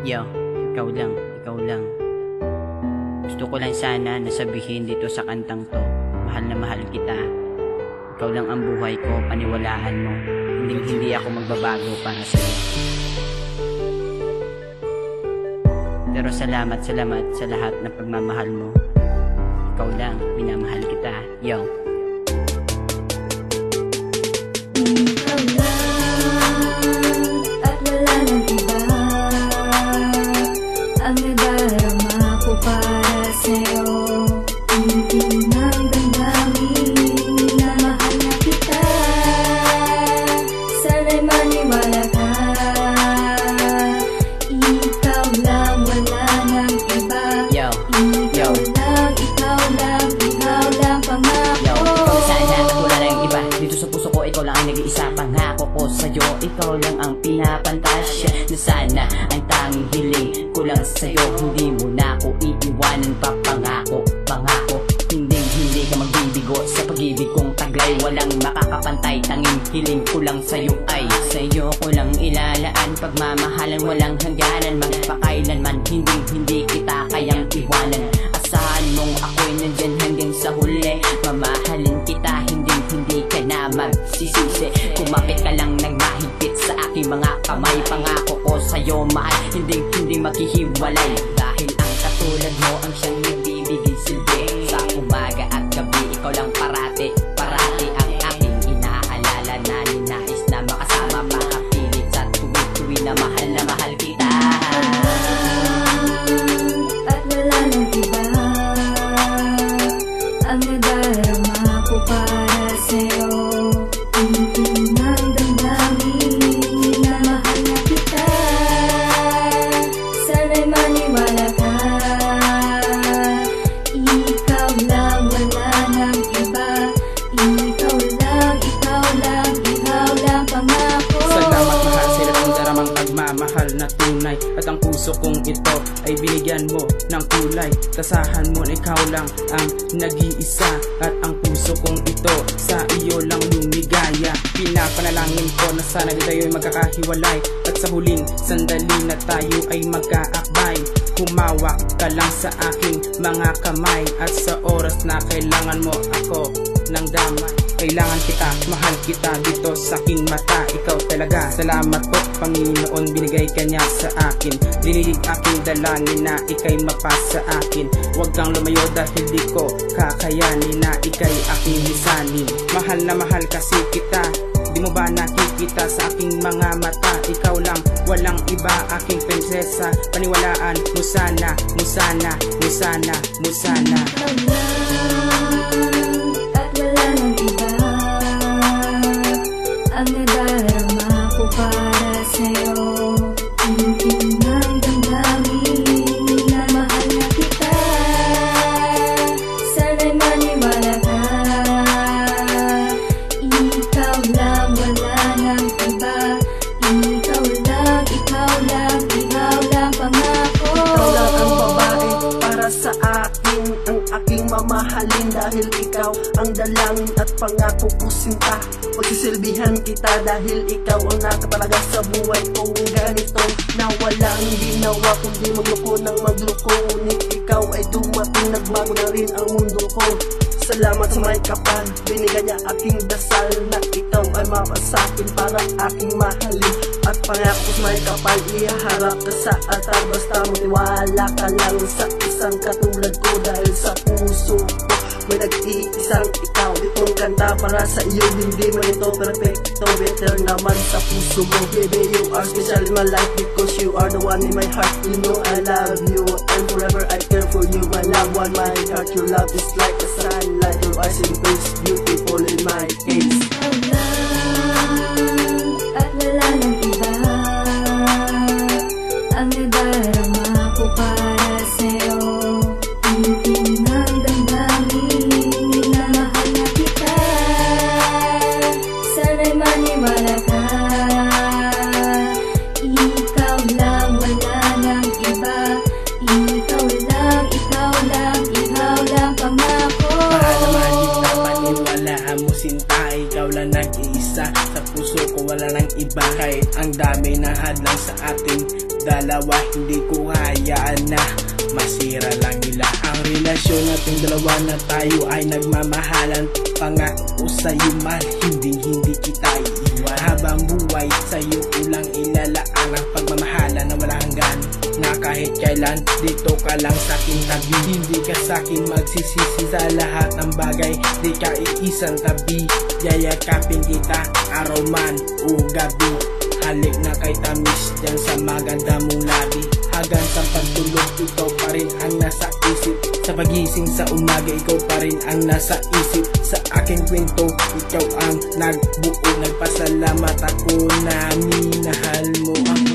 Yo, ikaw lang, ikaw lang. Gusto ko lang sana nasabihin dito sa kantang to, mahal na mahal kita. Ikaw lang ang buhay ko, paniwalaan mo. Hindi hindi ako magbabago para sa iyo. Pero salamat, salamat sa lahat ng pagmamahal mo. Ikaw lang, minamahal kita. Yo. Ikaw lang sa'yo, ikaw lang ang pinapantasya Na sana ang tanging hiling ko lang sa'yo. Hindi mo na ako iiwanan pa Pangako, pangako Hindi, hindi ka magbibigo sa pag-ibig kong taglay. Walang makakapantay, tanging hiling ko lang sa'yo ay Sa'yo. Ko lang ilalaan Pagmamahalan, walang hangganan. Magpakailanman, hindi, hindi kita kayang iwanan Pangako ko sa'yo mahal, hindi, hindi maghihiwalay. Dahil ang katulad mo ang siyang nagbibigay. Silbi Sa umaga at gabi, ikaw lang parati, pagmamahal na tunay. At ang puso kong ito ay binigyan mo ng kulay. Kasahan mo na ikaw lang ang nag-iisa. At ang puso kong ito sa iyo lang lumigaya. Pinapanalangin ko na sana di tayo'y magkakahiwalay. At sa huling sandali na tayo ay magkaakbay. Humawak ka lang sa aking mga kamay. At sa oras na kailangan mo ako ng damay Kailangan kita, mahal kita dito sa aking mata. Ikaw talaga, salamat po Panginoon binigay ka niya sa akin. Dinilig aking dalangin na ikay mapasa akin. Huwag kang lumayo dahil di ko kakayanin na ikay aking lisanin. Mahal na mahal kasi kita Di mo ba nakikita sa aking mga mata? Ikaw lang, walang iba aking prinsesa. Paniwalaan mo sana, mo sana, mo sana, mo sana. Ikaw Ang nadarama dalangin at pangako ko sinta. Pagsisilbihan kita dahil ikaw ang nakatalaga sa buhay kong ganito Na walang ginawa kundi magloko ng magloko. Ngunit ikaw ay dumating nagbago na rin ang mundo ko. Salamat sa may kapal Binigay niya aking dasal Na ikaw ay mapasakin para aking mahalin. At pangako sa may kapal Iharap ka sa altar. Basta magtiwala ka lang sa isang katulad ko Dahil sa puso ko may nag-iisang ikaw Itong kanta para sa iyo Hindi man ito perfecto Better naman sa puso mo Baby you are special in my life Because you are the one in my heart. You know I love you And forever I care for you. My love one, my heart. Your love is like a sunlight Your eyes face Beautiful in my lang at wala nang dami na hadlang sa ating dalawa Hindi ko hayaan na masira lang nila. Ang relasyon nating dalawa na tayo ay nagmamahalan. Pangako sa'yo mahal, hindi hindi kita iiwan. Habang buhay sa'yo ulang ilalaan Ang pagmamahalan na wala hanggan. Na kahit kailan dito ka lang sa akin tabi. Hindi ka sa akin magsisisi sa lahat ng bagay. Di ka iisang tabi. Yayakapin kita araw man o gabi Halik na kay tamis dyan sa maganda mong labi. Hanggang sa pagtulog ikaw pa rin ang nasa isip. Sa pagising sa umaga ikaw pa rin ang nasa isip. Sa aking kwento ikaw ang nagbuo. Nagpasalamat ako na minahal mo ako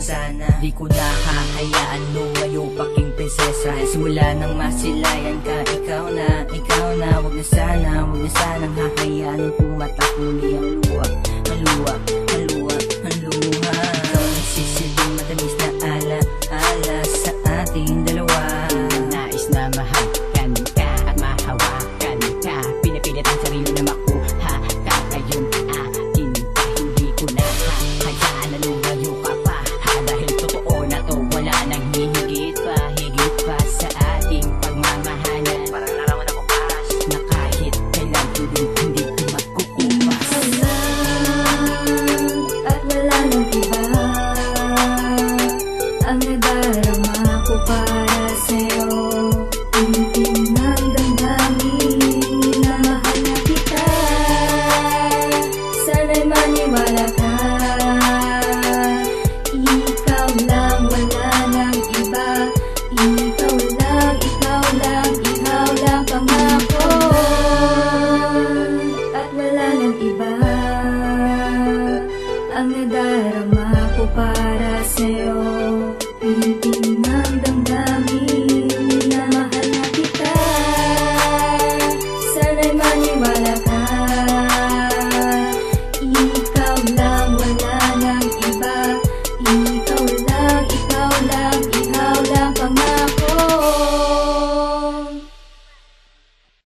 sana. Di ko na hahayaan lumayo paking prinsesa. Simula nang masilayan ka. Ikaw na, ikaw na. Huwag na sana, huwag na sanang hahayaan Pumatak muli ang luwa Ang